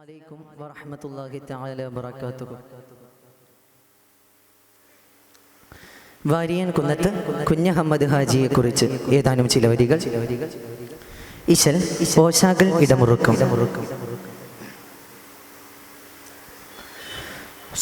അലൈക്കും വറഹമത്തല്ലാഹി തആല വബറകാതുഹു. വാരിയൻ കുന്നത്ത് കുഞ്ഞഹമ്മദ് ഹാജിയെ കുറിച്ച് ഏതാനും ചില വരികൾ. ഇശൽ പോഷാകൾ ഇടമുറുക്കും ഇടമുറുക്കും.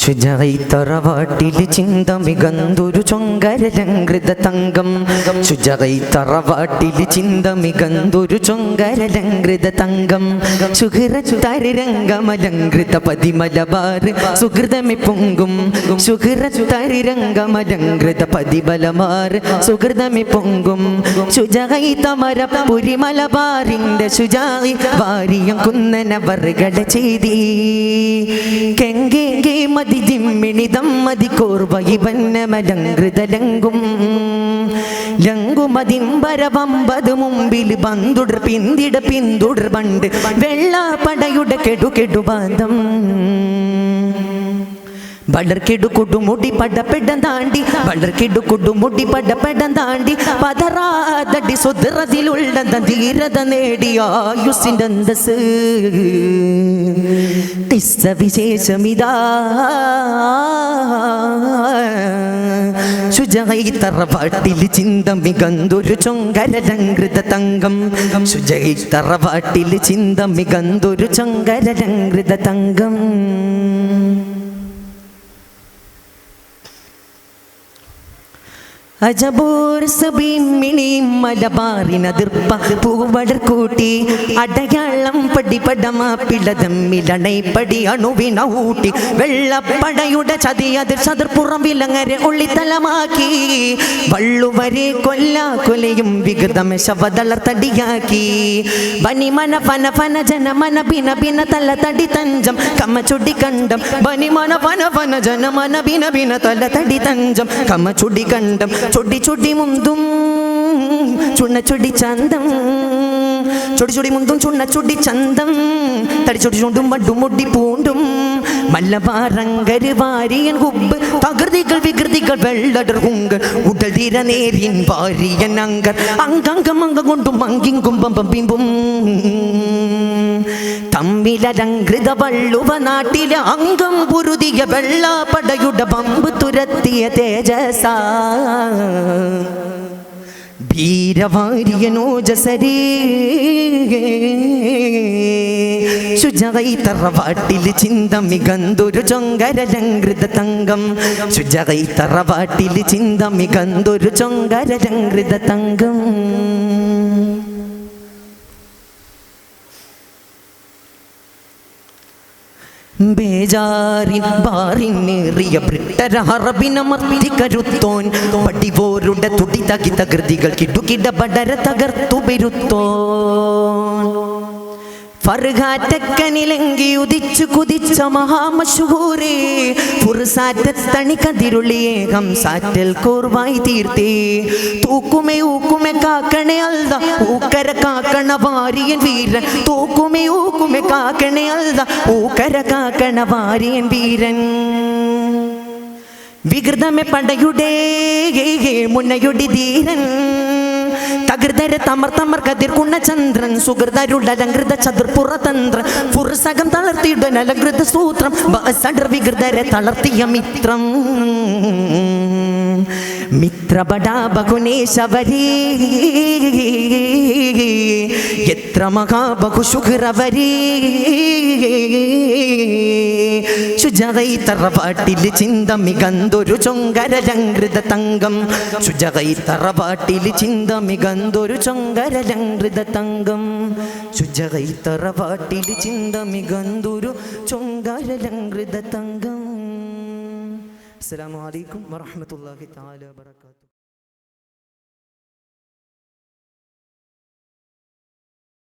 ശുചൈത്തറവാട്ടിൽ ചിന്ത മികന്തൊരു ചൊങ്കരലങ്കൃത തങ്കം ശുചൈത്തറവാട്ടിൽ ചിന്ത മികന്തൊരു ചൊങ്കരലങ്കൃത തങ്കം സുഹൃതരിരംഗമലങ്കൃത പതിമലബാറ് സുഹൃതമി പൊങ്കും. സുഹൃതരിരംഗമലങ്കൃത പതിബലമാറ് സുഹൃതമി പൊങ്കും. പുരിമലബാറിന്റെ ശുചായി വാരിയം കുന്നനവറുകളെ ചെയ്തി. ദിമ്മിണിതം മതി കോർവയി വന്നമലങ്കൃതലങ്കും ലങ്കുമതിമ്പരവമ്പത് മുമ്പിൽ പന്തുടർ പിന്തിട പിന്തുടർ പണ്ട് വെള്ളാപ്പടയുടെ കെടു വളർക്കിടു കൊടുമുടി പടപ്പെടം താണ്ടി വളർക്കിടു കൊടുമുടി പടപ്പെടം താണ്ടി പതറാതടി സ്വതറതിലുള്ളത ധീരത നേടിയ ആയുസിന്റെ അന്തസ് തിസ്സ വിശേഷമിതാ ശുചൈ തറവാട്ടിൽ ചിന്തം മികന്തൊരു ചൊങ്കരലങ്കൃത തങ്കം. ശുചൈ തറവാട്ടിൽ ചിന്തം മികന്തൊരു ചൊങ്കരലങ്കൃത തങ്കം. മലബാറിനതിർപ്പ പൂവടർ കൂട്ടി അടയാളം പടിപടമ പിളതമ്മിലണൈപ്പടി അണുവിണ ഊട്ടി വെള്ളപ്പടയുടെ ചതിയതിർ ചതുർപ്പുറം വിലങ്ങരെ ഉള്ളിത്തലമാക്കി വള്ളുവരെ കൊല്ല കൊലയും വികൃതമ ശവതളർത്തടിയാക്കി ബനിമന പന ഫന ജനമന ഭിന ഭിന തല തടി തഞ്ചം കമ്മ ചുടി കണ്ടം. ബനിമന പന ഫന ജനമന ഭിന ഭിന തല തടി തഞ്ചം കമ്മ ചുടി കണ്ടം. ചൊടി ചൊടി മുന്തും ചുണ്ണ ചൊടി ചന്തം. ചൊടി ചൊടി മുന്തും ചുണ്ണ ചൊടി ചന്തം. തടി ചൊടി ചുണ്ടും മഡും മുടി പൂണ്ടും. മല്ലപാറങ്കര് വാരിയൻ ഹുബ് തകൃതികൾ വികൃതികൾ വെള്ളടർ ഹുങ്കർ ഉടൽ തീര നേരിയൻ വാരിയൻ അങ്കർ. അങ്കങ്കം അങ്കം കൊണ്ടും അങ്കിങ്കും പമ്പം പിമ്പും. തമ്മിലലങ്കൃത വള്ളുവ നാട്ടിലെ അംഗം പുരുതിയ വെള്ളാപ്പടയുടെ പമ്പ് തുരത്തിയ തേജസ. വീരവാര്യനോജസരേ ശുചൈ തറവാട്ടിൽ ചിന്ത മികന്തൊരു ചൊങ്കരലങ്കൃത തങ്കം. ശുചൈ തറവാട്ടിൽ ചിന്ത മികന്തൊരു ചൊങ്കരലങ്കൃത തങ്കം. ബേജാറിൻ ബാറിനേറിയ ബ്രിട്ടരഹറബിനമർത്തി കരുത്തോൻ പടിപോരുടെ തുടി തകി തകൃതികൾ കിടുകിട പടര തകർത്തു പെരുത്തോൻ. ഫർഹാറ്റക്കനിലെങ്കി ഉദിച്ചു കുതിച്ച മഹാമശൂരേ ഫുർസാറ്റത്തണി കതിരുളിയേകം സാറ്റൽ കൂർവായി തീർത്തേ. തൂക്കുമേ ഊക്കുമേ കാക്കണേ അൽദ ഊക്കര കാക്കണ വാരിയൻ വീരൻ. തൂക്കുമേ ഊക്കുമേ കാക്കണേ അൽദ ഊക്കര കാക്കണ വാരിയൻ വീരൻ. വികൃതമെ പടയുടെ മുന്നയുടെ ധീരൻ. തകൃതര തമർ തമർ കതിർ കുണ്ണചന്ദ്രൻ സുഹൃതരുടെ അലങ്കൃത ചതുർപ്പുറ തന്ത്രൻ ഫുർസകം സൂത്രം വികൃതരെ തളർത്തിയ മിത്രം. മിത്രപടാ ബഹുനേശവരേ എത്ര മഹാബഹുശുഹ്രവരേ ശുചകൈ തറവാട്ടിൽ ചിന്ത മികന്തൊരു ചൊങ്കരലങ്കൃത തങ്കം. ശുചകൈ തറവാട്ടിൽ ചിന്ത മികന്തൊരു ചൊങ്കരലങ്കൃത തങ്കം. ശുചകൈ തറവാട്ടിൽ ചിന്ത മികന്തൊരു ചൊങ്കരലങ്കൃത തങ്കം. അസ്സലാമു അലൈക്കും വറഹ്മത്തുള്ളാഹി തആല വബറകാതുഹു